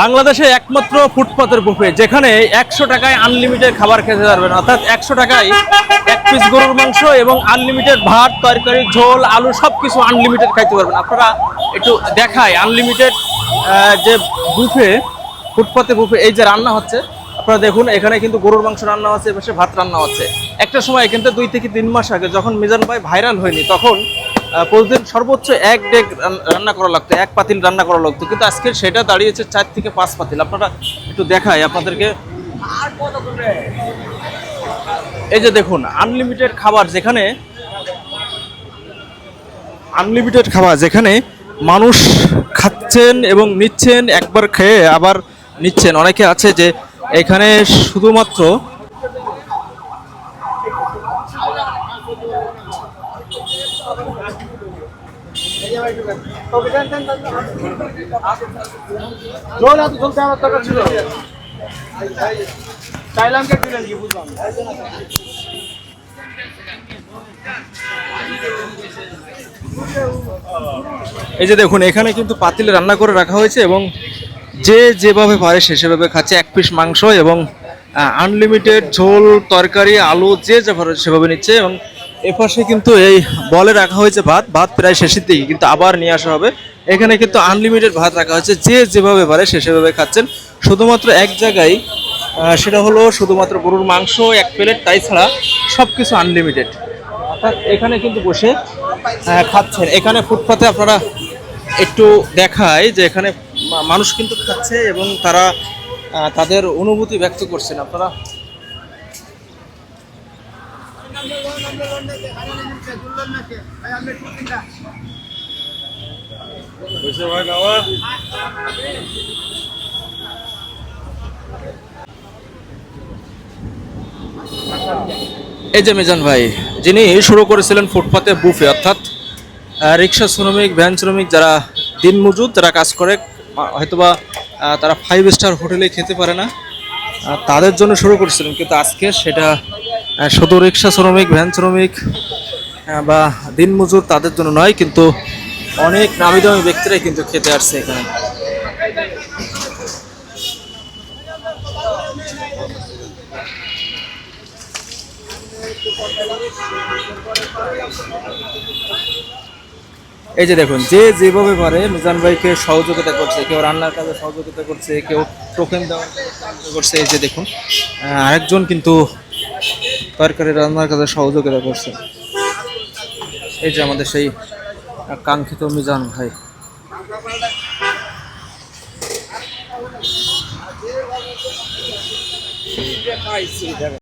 বাংলাদেশে একমাত্র ফুটপাতের বুফে যেখানে একশো টাকায় আনলিমিটেড খাবার খেতে পারবেন। অর্থাৎ একশো টাকায় এক পিস গরুর মাংস এবং আনলিমিটেড ভাত, তরকারি, ঝোল, আলু সব কিছু আনলিমিটেড খাইতে পারবেন। আপনারা একটু দেখায় আনলিমিটেড যে বুফে ফুটপাতে বুফে এই যে রান্না হচ্ছে, আপনারা দেখুন, এখানে কিন্তু গরুর মাংস রান্না হচ্ছে, এপাশে ভাত রান্না হচ্ছে। একটা সময় কিন্তু দুই থেকে তিন মাস আগে যখন মিজান ভাই ভাইরাল হয়নি, তখন প্রতিদিন সর্বোচ্চ এক ডেক রান- রান্না করা লাগতো, এক পাতিল রান্না করা লাগতো। কিন্তু আজকে সেটা দাঁড়িয়েছে চার থেকে পাঁচ পাতিল। আপনারা একটু দেখাই আপনাদেরকে। এই যে দেখুন আনলিমিটেড খাবার যেখানে আনলিমিটেড খাবার যেখানে মানুষ খাচ্ছেন এবং নিচ্ছেন, একবার খেয়ে আবার নিচ্ছেন। অনেকে আছে যে এখানে শুধুমাত্র জল এত চলতে আমার ছিল। চাইলাম কে দিলেন কি বুঝলাম এই যে দেখুন, এখানে কিন্তু পাতিলে রান্না করে রাখা হয়েছে এবং যে যেভাবে পারে সে সেভাবে খাচ্ছে। এক পিস মাংস এবং আনলিমিটেড ঝোল, তরকারি, আলু, যে যেভাবে সেভাবে নিচ্ছে এবং এপাশে কিন্তু এই বলে রাখা হয়েছে ভাত ভাত প্রায় শেষের দিকে কিন্তু আবার নিয়ে আসা হবে। এখানে কিন্তু আনলিমিটেড ভাত রাখা হয়েছে, যে যেভাবে পারে সে সেভাবে খাচ্ছেন। শুধুমাত্র এক জায়গায় সেটা হলো শুধুমাত্র গরুর মাংস, এক প্লেট, তাই ছাড়া সব কিছু আনলিমিটেড অর্থাৎ এখানে কিন্তু বসে খাচ্ছেন। এখানে ফুটপাতে আপনারা একটু দেখায় যে এখানে মানুষ কিন্তু খাচ্ছে এবং তারা তাদের অনুভূতি ব্যক্ত করছেন। আপনারা এই যে মিজান ভাই যিনি শুরু করেছিলেন ফুটপাতে বুফে অর্থাৎ রিক্সা শ্রমিক ভ্যান শ্রমিক যারা দিন মজুদ যারা কাজ করে হয়তোবা আহ, তারা ফাইভ স্টার হোটেলে খেতে পারে না। তাদের জন্য শুরু করেছিলেন কিন্তু আজকে সেটা শুধু রিক্সা শ্রমিক, ভ্যান শ্রমিক বা দিন মজুর তাদের জন্য নয়, কিন্তু অনেক নামি দামি ব্যক্তিরাই কিন্তু খেতে আসছে এখানে। এই যে দেখুন, যে যেভাবে পারে মিজান ভাইকে সহযোগিতা করছে, কেউ রান্নার কাজে সহযোগিতা করছে, কেউ টোকেন দেওয়ার করছে, এই যে দেখুন আরেকজন কিন্তু তরকারি রান্নার কাজে সহযোগিতা করছে। এই যে আমাদের সেই কাঙ্ক্ষিত মিজান ভাই।